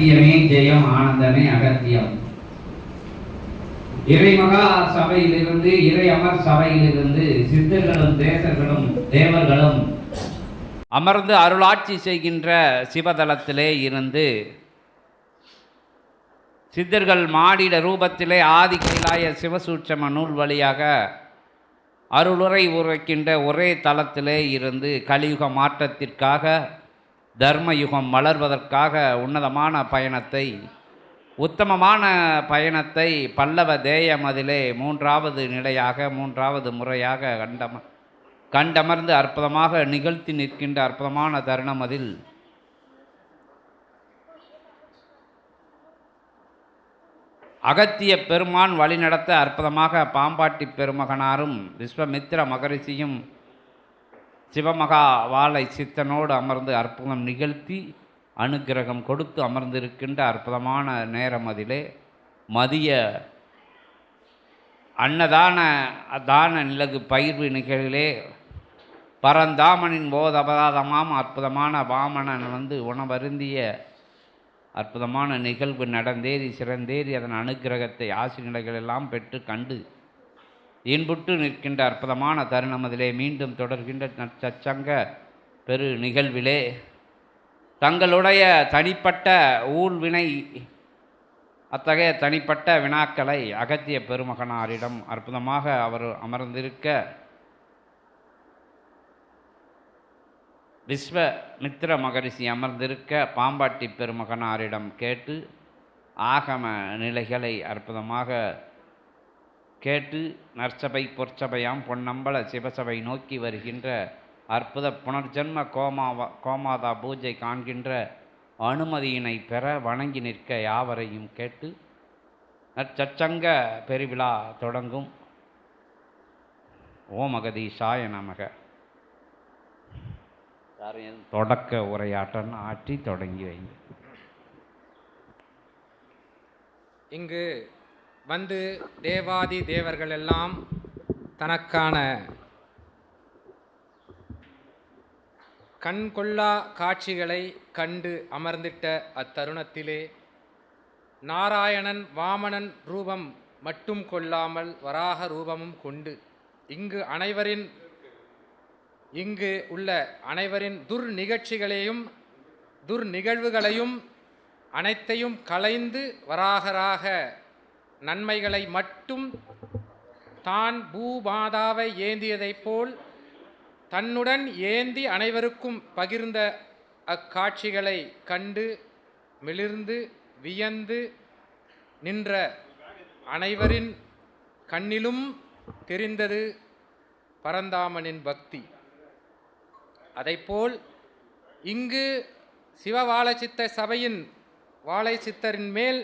அகத்தியமே ஜெயம் ஆனந்தமே அகத்தியம். இறைமகா சபையிலிருந்து இறை அமர் சபையிலிருந்து சித்தர்களும் தேசர்களும் தேவர்களும் அமர்ந்து அருளாட்சி செய்கின்ற சிவதலத்திலே இருந்து சித்தர்கள் மாடிட ரூபத்திலே ஆதி கைலாய சிவசூட்சம நூல் வழியாக அருளுரை உரைக்கின்ற ஒரே தளத்திலே இருந்து கலியுக மாற்றத்திற்காக தர்மயுகம் மலர்வதற்காக உன்னதமான பயணத்தை உத்தமமான பயணத்தை பல்லவ தேயம் அதிலே மூன்றாவது நிலையாக மூன்றாவது முறையாக கண்டம கண்டமர்ந்து அற்புதமாக நிகழ்த்தி நிற்கின்ற அற்புதமான தருணம் அதில். அகத்திய பெருமான் வழிநடத்த அற்புதமாக பாம்பாட்டி பெருமகனாரும் விஸ்வமித்திர மகரிஷியும் சிவமகா வாழை சித்தனோடு அமர்ந்து அற்புதம் நிகழ்த்தி அனுக்கிரகம் கொடுத்து அமர்ந்திருக்கின்ற அற்புதமான நேரம் அதிலே மதிய அன்னதான தான நிலகு பயிர்வு நிகழ்விலே பரந்தாமனின் போதபதாதமாம் அற்புதமான வாமனன் வந்து உணவருந்திய அற்புதமான நிகழ்வு நடந்தேறி சிறந்தேறி அதன் அனுக்கிரகத்தை ஆசிரியர்கள் எல்லாம் பெற்று கண்டு இன்புட்டு நிற்கின்ற அற்புதமான தருணம் அதிலே மீண்டும் தொடர்கின்ற நற்சச்சங்க பெரு நிகழ்விலே. தங்களுடைய தனிப்பட்ட ஊழ்வினை அத்தகைய தனிப்பட்ட வினாக்களை அகத்திய பெருமகனாரிடம் அற்புதமாக அவர் அமர்ந்திருக்க விஸ்வமித்ர மகரிஷி அமர்ந்திருக்க பாம்பாட்டி பெருமகனாரிடம் கேட்டு ஆகம நிலைகளை அற்புதமாக கேட்டு நற்சபை பொற்சபையாம் பொன்னம்பல சிவசபை நோக்கி வருகின்ற அற்புத புனர்ஜன்ம கோமாவா கோமாதா பூஜை காண்கின்ற அனுமதியினை பெற வணங்கி நிற்க யாவரையும் கேட்டு நற்சச்சங்க பெருவிழா தொடங்கும். ஓம் அகதீஷாய நமக. தொடக்க உரையாட்டம் ஆற்றி தொடங்கி வைங்க இங்கு வந்து தேவாதி தேவர்கள் எல்லாம் தனக்கான கண்கொள்ளா காட்சிகளை கண்டு அமர்ந்திட்ட அத்தருணத்திலே நாராயணன் வாமணன் ரூபம் மட்டும் கொள்ளாமல் வராக ரூபமும் கொண்டு இங்கு அனைவரின் இங்கு உள்ள அனைவரின் துர் நிகழ்ச்சிகளையும் துர் நிகழ்வுகளையும் அனைத்தையும் கலைந்து வராகராக நன்மைகளை மட்டும் தான் பூமாதாவை ஏந்தியதைப் போல் தன்னுடன் ஏந்தி அனைவருக்கும் பகிர்ந்த அக்காட்சிகளை கண்டு மிளிர்ந்து வியந்து நின்ற அனைவரின் கண்ணிலும் தெரிந்தது பரந்தாமனின் பக்தி. அதைப்போல் இங்கு சிவவாழச்சித்த சபையின் வாழை சித்தரின் மேல்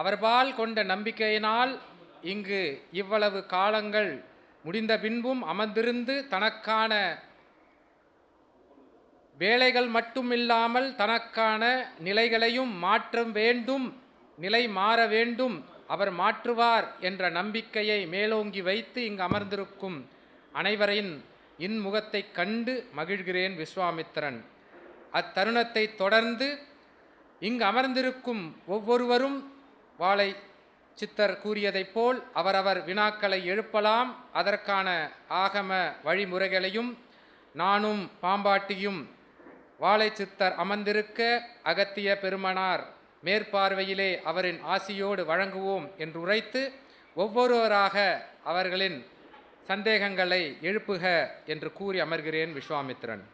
அவர்பால் கொண்ட நம்பிக்கையினால் இங்கு இவ்வளவு காலங்கள் முடிந்த பின்பும் அமர்ந்திருந்து தனக்கான வேலைகள் மட்டுமில்லாமல் தனக்கான நிலைகளையும் மாற்ற வேண்டும் நிலை மாற வேண்டும் அவர் மாற்றுவார் என்ற நம்பிக்கையை மேலோங்கி வைத்து இங்கு அமர்ந்திருக்கும் அனைவரின் இன்முகத்தை கண்டு மகிழ்கிறேன் விஸ்வாமித்திரன். அத்தருணத்தை தொடர்ந்து இங்கு அமர்ந்திருக்கும் ஒவ்வொருவரும் வாளை சித்தர் கூறியதைப் போல் அவரவர் வினாக்களை எழுப்பலாம். அதற்கான ஆகம வழிமுறைகளையும் நானும் பாம்பாட்டியும் வாழை சித்தர் அமர்ந்திருக்க அகத்திய பெருமனார் மேற்பார்வையிலே அவரின் ஆசியோடு வழங்குவோம் என்று உரைத்து ஒவ்வொருவராக அவர்களின் சந்தேகங்களை எழுப்புக என்று கூறி அமர்கிறேன் விஸ்வாமித்திரன்.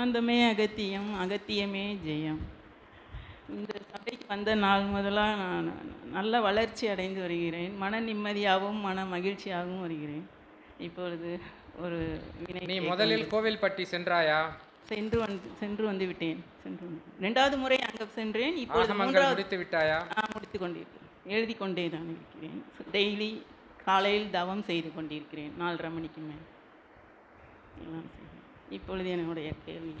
ஆனந்தமே அகத்தியம் அகத்தியமே ஜெயம். இந்த சபைக்கு வந்த நாள் முதலாக நான் நல்ல வளர்ச்சி அடைந்து வருகிறேன். மன நிம்மதியாகவும் மன மகிழ்ச்சியாகவும் வருகிறேன். இப்பொழுது ஒரு வினை நீ முதலில் கோவில்பட்டி சென்றாயா? சென்று வந்து சென்று வந்து விட்டேன். சென்று வந்து ரெண்டாவது முறை அங்கே சென்றேன். இப்பொழுது மூன்றாவது முடித்து விட்டாயா? நான் முடித்து கொண்டிருக்கிறேன். எழுதி கொண்டே தான் இருக்கிறேன். டெய்லி காலையில் தவம் செய்து கொண்டிருக்கிறேன். நாலரை மணிக்கு மேல். எல்லாம். இப்பொழுது என்னுடைய கேள்வி.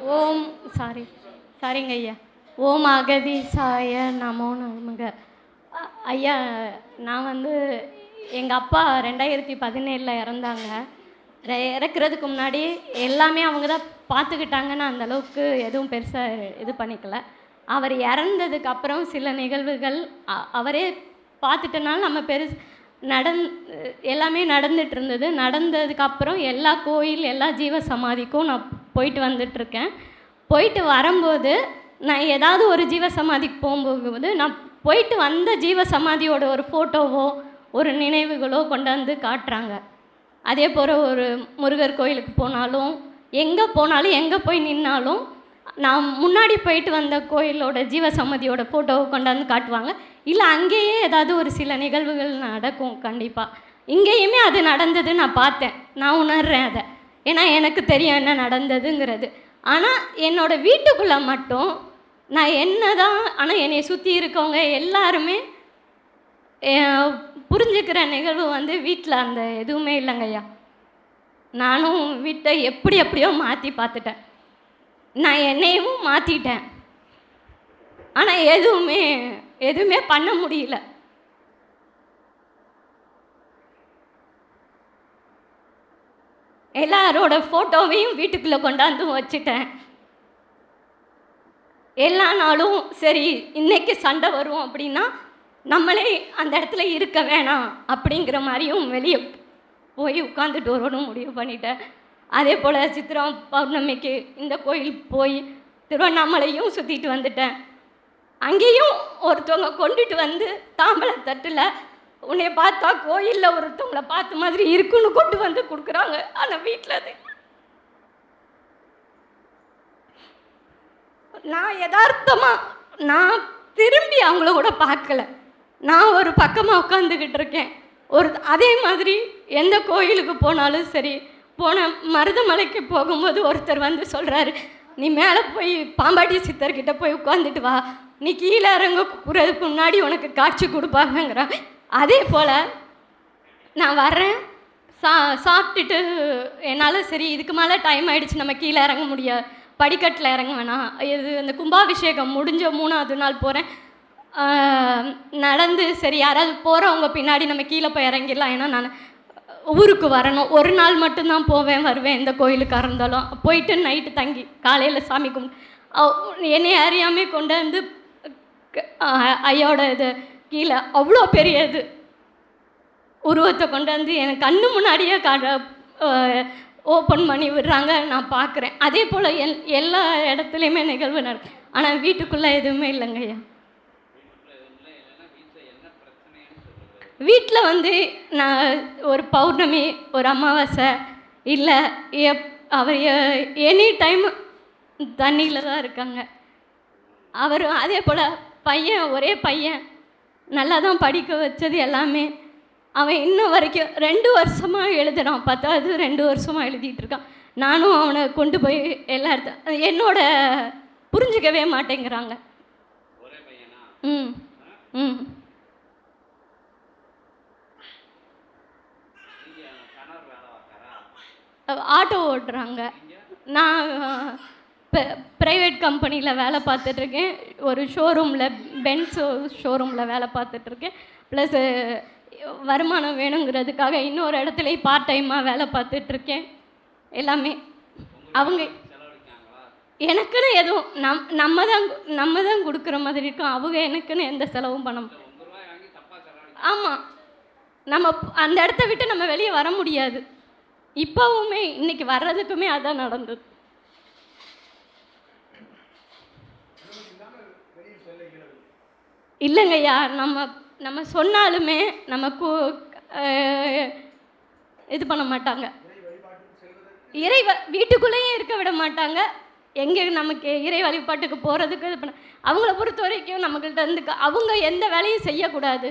ஓம் சாரி சாரிங்க ஐயா. ஓம் அகதி சாய நமோ நமக. ஐயா நான் வந்து எங்கள் அப்பா ரெண்டாயிரத்தி பதினேழில் இறந்தாங்க. ரெ- இறக்குறதுக்கு முன்னாடி எல்லாமே அவங்க தான் பார்த்துக்கிட்டாங்கன்னு அந்தளவுக்கு எதுவும் பெருசாக இது பண்ணிக்கல. அவர் இறந்ததுக்கு அப்புறம் சில நிகழ்வுகள் அவரே பார்த்துட்டனால நம்ம பெருசு நடந் எல்லாமே நடந்துட்டு இருந்தது. நடந்ததுக்கப்புறம் எல்லா கோயில் எல்லா ஜீவ சமாதிக்கும் நான் போயிட்டு வந்துட்டுருக்கேன். போயிட்டு வரும்போது நான் ஏதாவது ஒரு ஜீவ சமாதிக்கு போகும்போது நான் போயிட்டு வந்த ஜீவ சமாதியோட ஒரு ஃபோட்டோவோ ஒரு நினைவுகளோ கொண்டாந்து காட்டுறாங்க. அதே போல் ஒரு முருகர் கோயிலுக்கு போனாலும் எங்கே போனாலும் எங்கே போய் நின்னாலும் நான் முன்னாடி போயிட்டு வந்த கோயிலோட ஜீவசம்மதியோட ஃபோட்டோவை கொண்டாந்து காட்டுவாங்க. இல்லை அங்கேயே ஏதாவது ஒரு சில நிகழ்வுகள் நடக்கும் கண்டிப்பாக இங்கேயுமே அது நடந்தது நான் பார்த்தேன். நான் உணர்றேன் அதை. ஏன்னா எனக்கு தெரியும் என்ன நடந்ததுங்கிறது. ஆனால் என்னோட வீட்டுக்குள்ளே மட்டும் நான் என்ன தான் ஆனால் என்னை சுற்றி இருக்கவங்க எல்லாருமே புரிஞ்சுக்கிற நிகழ்வு வந்து வீட்டில் அந்த எதுவுமே இல்லைங்கய்யா நானும் வீட்டை எப்படி எப்படியோ மாற்றி பார்த்துட்டேன். நான் என்னையும் மாற்றிட்டேன் ஆனால் எதுவுமே எதுவுமே பண்ண முடியல. எல்லாரோட ஃபோட்டோவையும் வீட்டுக்குள்ளே கொண்டாந்து வச்சுட்டேன். எல்லா நாளும் சரி இன்னைக்கு சண்டை வரும் அப்படின்னா நம்மளே அந்த இடத்துல இருக்க வேணாம் அப்படிங்கிற மாதிரியும் வெளியே போய் உட்காந்துட்டு வரணும் முடிவு பண்ணிட்டேன். அதே போல் சித்திரா பௌர்ணமிக்கு இந்த கோயில் போய் திருவண்ணாமலையும் சுற்றிட்டு வந்துட்டேன். அங்கேயும் ஒருத்தவங்க கொண்டுட்டு வந்து தாம்பலத்தட்டில் உன்னைய உன்னை பார்த்தா கோயிலில் ஒருத்தவங்கள பார்த்த மாதிரி இருக்குன்னு கொண்டு வந்து கொடுக்குறாங்க. ஆனால் வீட்டில் அது நான் யதார்த்தமாக நான் திரும்பி அவங்கள கூட பார்க்கல. நான் ஒரு பக்கமாக உட்காந்துக்கிட்டு இருக்கேன். ஒரு அதே மாதிரி எந்த கோயிலுக்கு போனாலும் சரி போன மருதமலைக்கு போகும்போது ஒருத்தர் வந்து சொல்கிறாரு நீ மேலே போய் பாம்பாட்டி சித்தர்கிட்ட போய் உட்காந்துட்டு வா. நீ கீழே இறங்க கூறதுக்கு முன்னாடி உனக்கு காட்சி கொடுப்பாங்கங்கிறான். அதே போல் நான் வரேன் சா சாப்பிட்டுட்டு என்னால் சரி இதுக்கு மேலே டைம் ஆகிடுச்சு நம்ம கீழே இறங்க முடியாது படிக்கட்டில் இறங்க வேணாம். இது அந்த கும்பாபிஷேகம் முடிஞ்ச மூணாவது நாள் போகிறேன் நடந்து சரி யாராவது போகிறவங்க பின்னாடி நம்ம கீழே போய் இறங்கிடலாம். ஏன்னா நான் ஊருக்கு வரணும். ஒரு நாள் மட்டும்தான் போவேன் வருவேன் எந்த கோயிலுக்காக இருந்தாலும். போயிட்டு நைட்டு தங்கி காலையில் சாமி கும்பிட்டு என்னை அறியாமே கொண்டு வந்து ஐயோட இது கீழே அவ்வளோ பெரிய இது உருவத்தை கொண்டு வந்து எனக்கு கண்ணு முன்னாடியே காட்ட ஓப்பன் பண்ணி விடுறாங்க நான் பார்க்குறேன். அதே போல் எல் எல்லா இடத்துலையுமே நிகழ்வு நடக்கும். ஆனால் வீட்டுக்குள்ளே எதுவுமே இல்லைங்கய்யா வீட்டில் வந்து நான் ஒரு பௌர்ணமி ஒரு அமாவாசை இல்லை எப் அவர் எனி டைம் தண்ணியில் தான் இருக்காங்க. அவர் அதே போல் பையன் ஒரே பையன் நல்லா தான் படிக்க வச்சது எல்லாமே. அவன் இன்னும் வரைக்கும் ரெண்டு வருஷமாக எழுதுறான். பத்தாவது ரெண்டு வருஷமாக எழுதிட்டு இருக்கான். நானும் அவனை கொண்டு போய் எல்லா இடத்த என்னோட புரிஞ்சுக்கவே மாட்டேங்கிறாங்க. ம் ம். ஆட்டோ ஓட்டுறாங்க. நான் இப்போ ப்ரைவேட் கம்பெனியில் வேலை பார்த்துட்ருக்கேன் ஒரு ஷோரூமில் பென்ஸ் ஷோரூமில் வேலை பார்த்துட்ருக்கேன் ப்ளஸ் வருமானம் வேணுங்கிறதுக்காக இன்னொரு இடத்துல பார்ட் டைமாக வேலை பார்த்துட்ருக்கேன் எல்லாமே. அவங்க எனக்குன்னு எதுவும் நம் நம்ம தான் நம்ம தான் கொடுக்குற மாதிரி இருக்கும். அவங்க எனக்குன்னு எந்த செலவும் பண்ண ஆமாம் நம்ம அந்த இடத்த விட்டு நம்ம வெளியே வர முடியாது. இப்போவுமே இன்னைக்கு வர்றதுக்குமே அதான் நடந்தது. இல்லைங்கய்யா நம்ம நம்ம சொன்னாலுமே நம்ம கு- இது பண்ண மாட்டாங்க. இறை வீட்டுக்குள்ளேயும் இருக்க விட மாட்டாங்க. எங்கே நமக்கு இறை வழிபாட்டுக்கு போகிறதுக்கு இது பண்ண அவங்கள பொறுத்த வரைக்கும் நம்மக்கிட்ட இருந்து அவங்க எந்த வேலையும் செய்யக்கூடாது.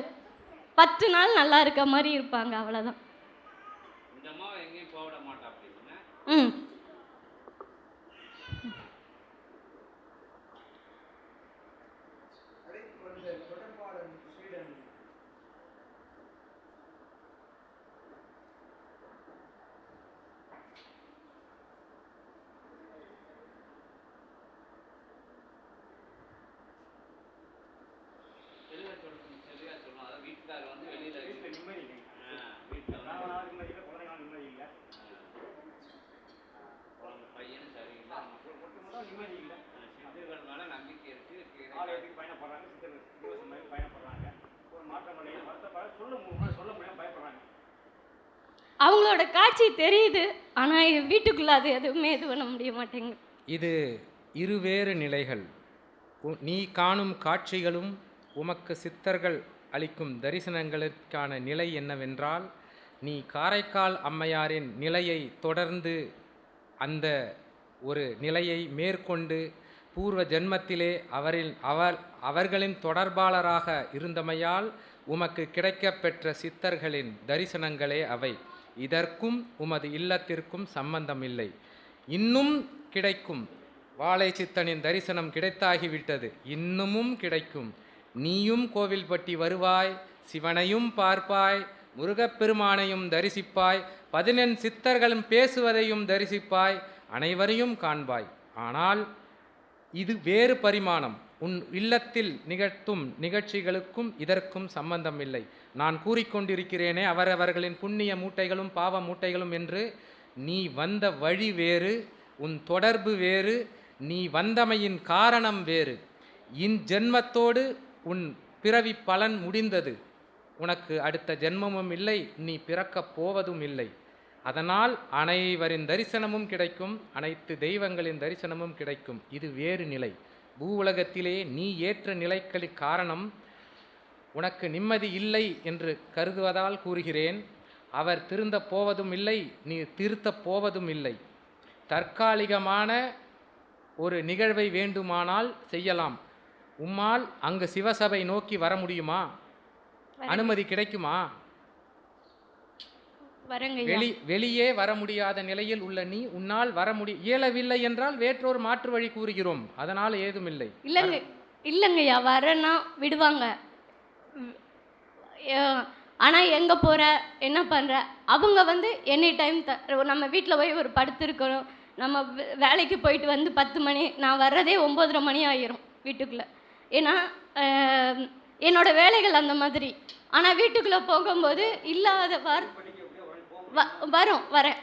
பத்து நாள் நல்லா இருக்க மாதிரி இருப்பாங்க அவ்வளோதான் ம். அவங்களோட காட்சி தெரியுது ஆனால் வீட்டுக்குள்ளே அது எதுவுமே இது பண்ண முடிய மாட்டேங்குது. இது இருவேறு நிலைகள். உ- நீ காணும் காட்சிகளும் உமக்கு சித்தர்கள் அளிக்கும் தரிசனங்களுக்கான நிலை என்னவென்றால் நீ காரைக்கால் அம்மையாரின் நிலையை தொடர்ந்து அந்த ஒரு நிலையை மேற்கொண்டு பூர்வ ஜென்மத்திலே அவரில் அவர் அவர்களின் தொடர்பாளராக இருந்தமையால் உமக்கு கிடைக்கப்பெற்ற சித்தர்களின் தரிசனங்களே அவை. இதற்கும் உமது இல்லத்திற்கும் சம்பந்தமில்லை இன்னும் கிடைக்கும். வாழை சித்தனின் தரிசனம் கிடைத்தாகிவிட்டது. இன்னமும் கிடைக்கும். நீயும் கோவில்பட்டி வருவாய் சிவனையும் பார்ப்பாய் முருகப்பெருமானையும் தரிசிப்பாய் பதினெண் சித்தர்களும் பேசுவதையும் தரிசிப்பாய் அனைவரையும் காண்பாய். ஆனால் இது வேறு பரிமாணம். உன் இல்லத்தில் நிகழ்த்தும் நிகழ்ச்சிகளுக்கும் இதற்கும் சம்பந்தமில்லை. நான் கூறிக்கொண்டிருக்கிறேனே அவரவர்களின் புண்ணிய மூட்டைகளும் பாவ மூட்டைகளும் என்று. நீ வந்த வழி வேறு உன் தொடர்பு வேறு நீ வந்தமையின் காரணம் வேறு. இன் ஜென்மத்தோடு உன் பிறவி பலன் முடிந்தது. உனக்கு அடுத்த ஜென்மமும் இல்லை நீ பிறக்கப் போவதும் இல்லை. அதனால் அனைவரின் தரிசனமும் கிடைக்கும் அனைத்து தெய்வங்களின் தரிசனமும் கிடைக்கும். இது வேறு நிலை. பூ உலகத்திலே நீ ஏற்ற நிலைக்களுக்கு காரணம் உனக்கு நிம்மதி இல்லை என்று கருதுவதால் கூறுகிறேன். அவர் திருந்தப் போவதும் இல்லை நீ திருத்தப் போவதும் இல்லை. தற்காலிகமான ஒரு நிகழ்வை வேண்டுமானால் செய்யலாம். உம்மால் அங்கு சிவசபை நோக்கி வர முடியுமா? அனுமதி கிடைக்குமா? வெளி வெளியே வர முடியாத நிலையில் உள்ள நீ உன்னால் வர முடி இயலவில்லை என்றால் வேற்றொரு மாற்று வழி கூறுகிறோம். அதனால் ஏதுமில்லை. இல்லைங்க இல்லைங்கய்யா வரேன்னா விடுவாங்க. ஆனால் எங்கே போகிற என்ன பண்ணுற அவங்க வந்து எனி டைம் த நம்ம வீட்டில் போய் ஒரு படுத்திருக்கணும். நம்ம வேலைக்கு போயிட்டு வந்து பத்து மணி நான் வர்றதே ஒம்போதரை மணி ஆயிரும் வீட்டுக்குள்ளே. ஏன்னா அஹ், என்னோட வேலைகள் அந்த மாதிரி. ஆனால் வீட்டுக்குள்ளே போகும்போது இல்லாத வர் வரும் வரேன்.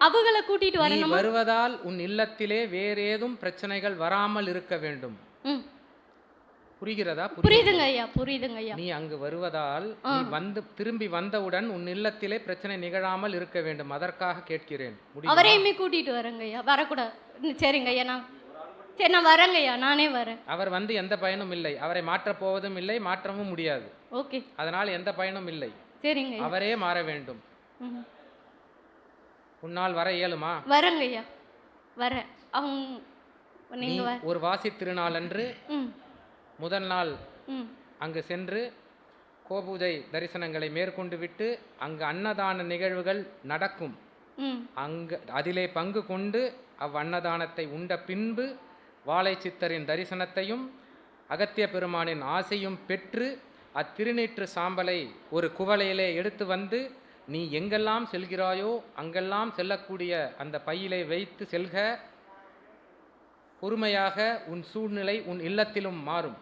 அவங்கள கூட்டிகிட்டு நீ வரணுமா? வருவதால் உன் இல்லத்திலே வேறேதும் பிரச்சனைகள் வராமல் இருக்க வேண்டும். புரிகிறதா? புரியுது? புரியுதுங்க ஐயா புரியுதுங்க ஐயா. நீ அங்கு வருவதால் நீ வந்து திரும்பி வந்தவுடன் உன் இல்லத்திலே பிரச்சனை நிகழாமல் இருக்க வேண்டும். அதற்காக கேட்கிறேன். முடியுமா? அவரையுமே கூட்டிட்டு வரேங்க ஐயா. வரக்கூடாது. ம், சரிங்க ஐயா நான் சரி நான் வரேங்க ஐயா நானே வரேன். அவர் வந்து எந்த பயனும் இல்லை. அவரை மாற்றப் போவதும் இல்லை மாற்றவும் முடியாது. ஓகே. அதனால் எந்த பயனும் இல்லை. சரிங்க ஐயா. அவரே மாற வேண்டும். உன்னால் வர இயலுமா? வரேங்க ஐயா வரேன் அவங்க வர ஒரு வாசி திருநாள் அன்று ம். முதல் நாள் ம். அங்கு சென்று கோபூஜை தரிசனங்களை மேற்கொண்டு விட்டு அங்கு அன்னதான நிகழ்வுகள் நடக்கும். ம். அங்கு அதிலே பங்கு கொண்டு அவ் அன்னதானத்தை உண்ட பின்பு வாழை சித்தரின் தரிசனத்தையும் அகத்திய பெருமானின் ஆசையும் பெற்று அத்திருநீற்று சாம்பலை ஒரு குவளையிலே எடுத்து வந்து நீ எங்கெல்லாம் செல்கிறாயோ அங்கெல்லாம் செல்லக்கூடிய அந்த பையிலை வைத்து செல்க. பொறுமையாக உன் சூழ்நிலை உன் இல்லத்திலும் மாறும்.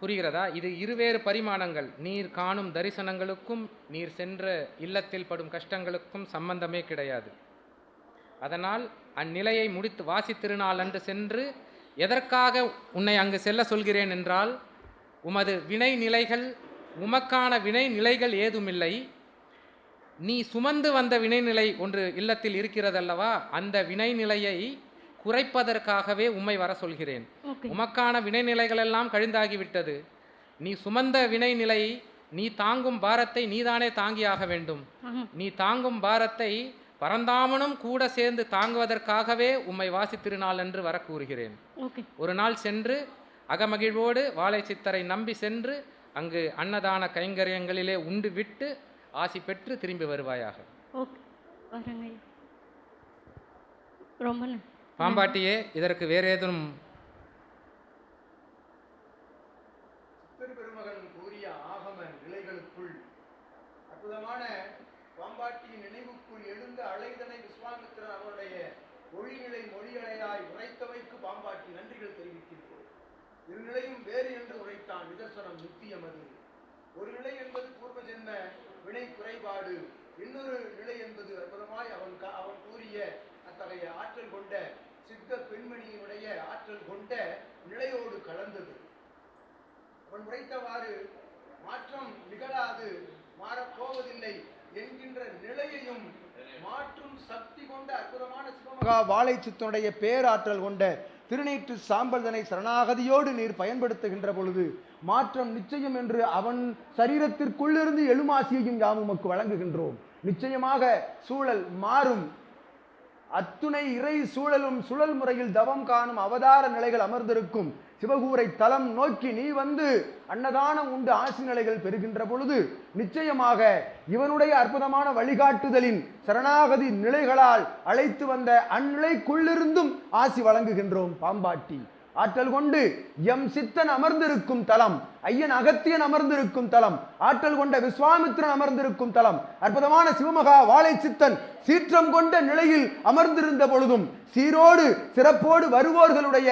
புரிகிறதா? இது இருவேறு பரிமாணங்கள். நீர் காணும் தரிசனங்களுக்கும் நீர் சென்ற இல்லத்தில் படும் கஷ்டங்களுக்கும் சம்பந்தமே கிடையாது. அதனால் அந்நிலையை முடித்து வாசித்திருநாள் அன்று சென்று எதற்காக உன்னை அங்கு செல்ல சொல்கிறேன் என்றால் உமது வினை நிலைகள் உமக்கான வினை நிலைகள் ஏதுமில்லை. நீ சுமந்து வந்த வினைநிலை ஒன்று இல்லத்தில் இருக்கிறதல்லவா? அந்த வினை நிலையை குறைப்பதற்காகவே உம்மை வர சொல்கிறேன். உமக்கான வினைநிலைகளெல்லாம் கழிந்தாகிவிட்டது. நீ சுமந்த வினைநிலை நீ தாங்கும் பாரத்தை நீதானே தாங்கியாக வேண்டும். நீ தாங்கும் பாரத்தை பரந்தாமனும் கூட சேர்ந்து தாங்குவதற்காகவே உம்மை வாசி திருநாள் என்று வர கூறுகிறேன். ஒரு நாள் சென்று அகமகிழ்வோடு வாழை சித்தரை நம்பி சென்று அங்கு அன்னதான கைங்கரியங்களிலே உண்டு விட்டு ஆசி பெற்று திரும்பி வருவாயாக. ரொம்ப பாம்பாட்டியே இதற்கு வேறு ஏதும்? அற்புதமான பாம்பாட்டியின் நினைவுக்குள் எழுந்த அலைதனை விஸ்வாமித்திரர் அவருடைய ஒளிநிலை மொழியலையாய் உரைத்தவைக்கு பாம்பாட்டி நன்றிகள் தெரிவிக்கின்றோம். இருநிலையும் வேறு என்று உரைத்தான் நிதர்சனம் நித்தியமது ஒரு நிலை என்பது பூர்வ ஜென்ம வினை குறைபாடு இன்னொரு நிலை என்பது அற்புதமாய் அவன் அவன் கூறிய அத்தகைய ஆற்றல் கொண்ட சித்த பெண்மணியினுடைய ஆற்றல் கொண்ட நிலையோடு கலந்தது. அவன் உரைத்தவாறு மாற்றம் நிகழாது மாறப்போவதில்லை என்கின்ற நிலையையும் மாற்றும் சக்தி கொண்ட அற்புதமான சிவமகா வாழைச்சித்தனுடைய பேராற்றல் கொண்ட திருநீற்று சாம்பல்தனை சரணாகதியோடு நீர் பயன்படுத்துகின்ற பொழுது மாற்றம் நிச்சயம் என்று அவன் சரீரத்திற்குள்ளிருந்து எழுமாசியையும் யாம் உமக்கு வழங்குகின்றோம். நிச்சயமாக சூழல் மாறும். அத்துணை இறை சூழலும் சுழல் முறையில் தவம் காணும் அவதார நிலைகள் அமர்ந்திருக்கும். சிவகூரை தலம் நோக்கி நீ வந்து அன்னதானம் உண்டு ஆசி நிலைகள் பெறுகின்ற பொழுது நிச்சயமாக இவனுடைய அற்புதமான வழிகாட்டுதலின் சரணாகதி நிலைகளால் அழைத்து வந்த அந்நிலைக்குள்ளிருந்தும் ஆசி வழங்குகின்றோம் பாம்பாட்டி. ஆற்றல் கொண்டு எம் சித்தன் அமர்ந்திருக்கும் தலம் ஐயன் அகத்தியன் அமர்ந்திருக்கும் தலம் ஆற்றல் கொண்ட விஸ்வாமித்திரன் அமர்ந்திருக்கும் தலம் அற்புதமான சிவமகா வாழை சித்தன் சீற்றம் கொண்ட நிலையில் அமர்ந்திருந்த பொழுதும் சீரோடு சிறப்போடு வருவோர்களுடைய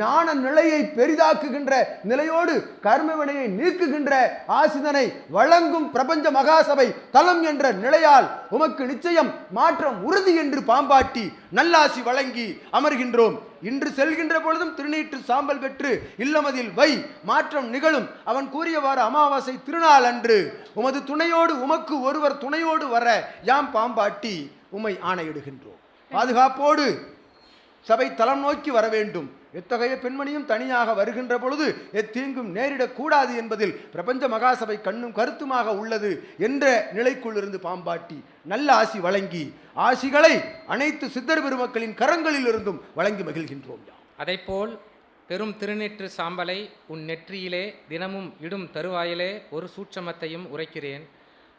ஞான நிலையை பெரிதாக்குகின்ற நிலையோடு கர்மவினையை நீக்குகின்ற ஆசிதனை வழங்கும் பிரபஞ்ச மகாசபை தலம் என்ற நிலையால் உமக்கு நிச்சயம் மாற்றம் உறுதி என்று பாம்பாட்டி நல்லாசி வழங்கி அமர்கின்றோம். இன்று செல்கின்ற பொழுதும் திருநீற்று சாம்பல் பெற்று இல்லமதில் வை மாற்றம் நிகழும். அவன் கூறியவாறு அமாவாசை திருநாள் அன்று உமது துணையோடு உமக்கு ஒருவர் துணையோடு வர யாம் பாம்பாட்டி உமை ஆணையிடுகின்றோம். பாதுகாப்போடு சபை தளம் நோக்கி வர வேண்டும். எத்தகைய பெண்மணியும் தனியாக வருகின்ற பொழுது எத்தீங்கும் நேரிடக்கூடாது என்பதில் பிரபஞ்ச மகாசபை கண்ணும் கருத்துமாக உள்ளது என்ற நிலைக்குள்ளிருந்து பாம்பாட்டி நல்ல ஆசி வழங்கி ஆசிகளை அனைத்து சித்தர் பெருமக்களின் கரங்களிலிருந்தும் வழங்கி மகிழ்கின்றோம் அதே போல் பெரும் திருநெற்று சாம்பலை உன் நெற்றியிலே தினமும் இடும் தருவாயிலே ஒரு சூட்சமத்தையும் உரைக்கிறேன்.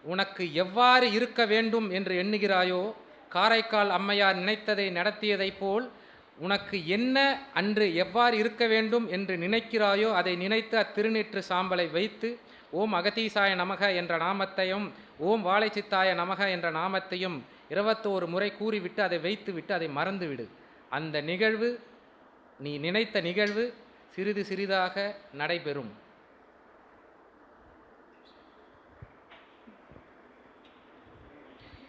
உனக்கு எவ்வாறு இருக்க வேண்டும் என்று எண்ணுகிறாயோ காரைக்கால் அம்மையார் நினைத்ததை நடத்தியதைப் போல் உனக்கு என்ன அன்று எவ்வாறு இருக்க வேண்டும் என்று நினைக்கிறாயோ அதை நினைத்து அத்திருநீற்று சாம்பலை வைத்து ஓம் அகதீசாய நமக என்ற நாமத்தையும் ஓம் வாழைச்சித்தாய நமக என்ற நாமத்தையும் இருபத்தோரு முறை கூறிவிட்டு அதை வைத்துவிட்டு அதை மறந்துவிடு. அந்த நிகழ்வு நீ நினைத்த நிகழ்வு சிறிது சிறிதாக நடைபெறும்.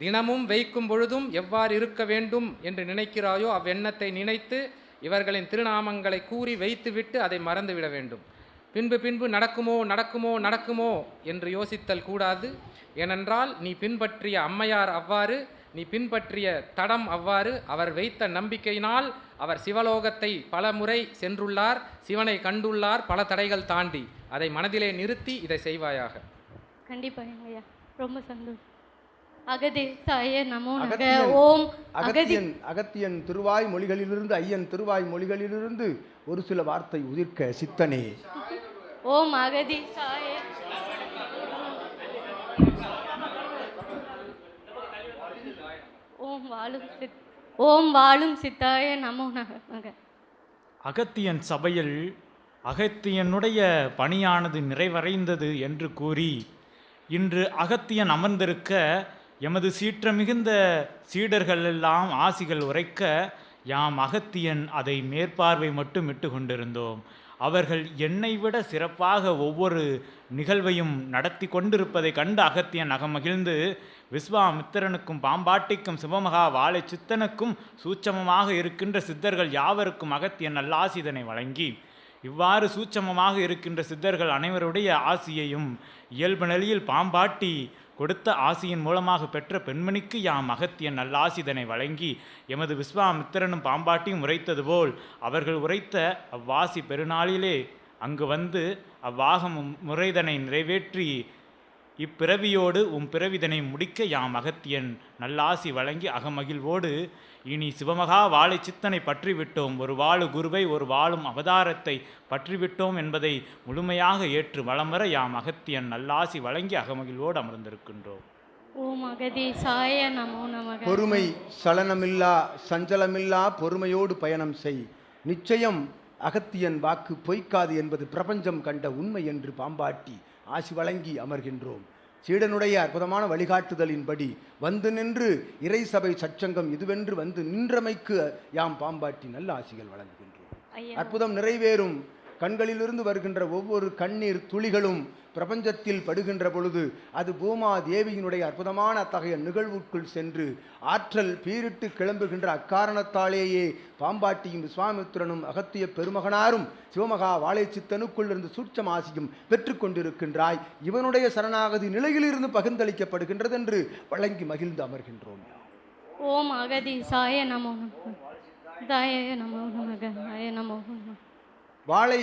தினமும் வைக்கும் பொழுதும் எவ்வாறு இருக்க வேண்டும் என்று நினைக்கிறாயோ அவ்வெண்ணத்தை நினைத்து இவர்களின் திருநாமங்களை கூறி வைத்துவிட்டு அதை மறந்துவிட வேண்டும். பின்பு பின்பு நடக்குமோ நடக்குமோ நடக்குமோ என்று யோசித்தல் கூடாது. ஏனென்றால் நீ பின்பற்றிய அம்மையார் அவ்வாறு நீ பின்பற்றிய தடம் அவ்வாறு அவர் வைத்த நம்பிக்கையினால் அவர் சிவலோகத்தை பல முறை சென்றுள்ளார் சிவனை கண்டுள்ளார் பல தடைகள் தாண்டி. அதை மனதிலே நிறுத்தி இதை செய்வாயாக. கண்டிப்பாக ஐயா ரொம்ப சந்தோஷம். அகதேசாய நமோ ஓம் அகதி. அகத்தியன் அகத்தியன் திருவாய் மொழிகளிலிருந்து ஐயன் திருவாய் மொழிகளிலிருந்து ஒரு சில வார்த்தை உதிர்க்க சித்தனே. ஓம் அகதீசாய ஓம் வாழும் சித் ஓம் வாழும் சித்தாய நமோ நக அகத்தியன் சபையில் அகத்தியனுடைய பணியானது நிறைவடைந்தது என்று கூறி இன்று அகத்தியன் அமர்ந்திருக்க எமது சீற்ற மிகுந்த சீடர்கள் எல்லாம் ஆசிகள் உரைக்க யாம் அகத்தியன் அதை மேற்பார்வை மட்டும் இட்டு கொண்டிருந்தோம். அவர்கள் என்னை விட சிறப்பாக ஒவ்வொரு நிகழ்வையும் நடத்தி கொண்டிருப்பதை கண்டு அகத்தியன் அகமகிழ்ந்து விஸ்வாமித்திரனுக்கும் பாம்பாட்டிக்கும் சிவமகா வாழை சித்தனுக்கும் சூட்சமமாக இருக்கின்ற சித்தர்கள் யாவருக்கும் அகத்திய நல்லாசிதனை வழங்கி இவ்வாறு சூட்சமமாக இருக்கின்ற சித்தர்கள் அனைவருடைய ஆசியையும் இயல்பு நிலையில் பாம்பாட்டி கொடுத்த ஆசியின் மூலமாக பெற்ற பெண்மணிக்கு யாம் அகத்திய நல்லாசிதனை வழங்கி எமது விஸ்வாமித்திரனும் பாம்பாட்டியும் உரைத்தது போல் அவர்கள் உரைத்த அவ்வாசி பெருநாளிலே அங்கு வந்து அவ்வாகம் முறைதனை நிறைவேற்றி இப்பிறவியோடு உம் பிறவிதனை முடிக்க யாம் அகத்தியன் நல்லாசி வழங்கி அகமகிழ்வோடு இனி சிவமகா வாழை சித்தனை பற்றிவிட்டோம். ஒரு வாழு குருவை ஒரு வாழும் அவதாரத்தை பற்றிவிட்டோம் என்பதை முழுமையாக ஏற்று வலம் வர யாம் அகத்தியன் நல்லாசி வழங்கி அகமகிழ்வோடு அமர்ந்திருக்கின்றோம். ஓம் அகதீசாய நமோ நமக. பொறுமை சலனமில்லா சஞ்சலமில்லா பொறுமையோடு பயணம் செய். நிச்சயம் அகத்தியன் வாக்கு பொய்க்காது என்பது பிரபஞ்சம் கண்ட உண்மை என்று பாம்பாட்டி. ஆசி வழங்கி அமர்கின்றோம். சீடனுடைய அற்புதமான வழிகாட்டுதலின்படி வந்து நின்று இறை சபை சச்சங்கம் இதுவென்று வந்து நின்றமைக்கு யாம் பாம்பாட்டி நல்ல ஆசிகள் வழங்குகின்றோம். அற்புதம் நிறைவேறும். கண்களிலிருந்து வருகின்ற ஒவ்வொரு கண்ணீர் துளிகளும் பிரபஞ்சத்தில் படுகின்ற பொழுது அது பூமா தேவியினுடைய அற்புதமான அத்தகைய நிகழ்வுக்குள் சென்று ஆற்றல் பீரிட்டு கிளம்புகின்ற அக்காரணத்தாலேயே பாம்பாட்டியும் விஸ்வாமித்திரனும் அகத்திய பெருமகனாரும் சிவமகா வாழைச்சித்தனுக்குள் இருந்து சூட்சமாசியும் பெற்றுக்கொண்டிருக்கின்றாய் இவனுடைய சரணாகதி நிலையிலிருந்து பகிர்ந்தளிக்கப்படுகின்றது என்று வழங்கி மகிழ்ந்து அமர்கின்றோம். ஓம் அகதீசாய நமோ நமக தாய நமோ நமக நமோ நமக வாழை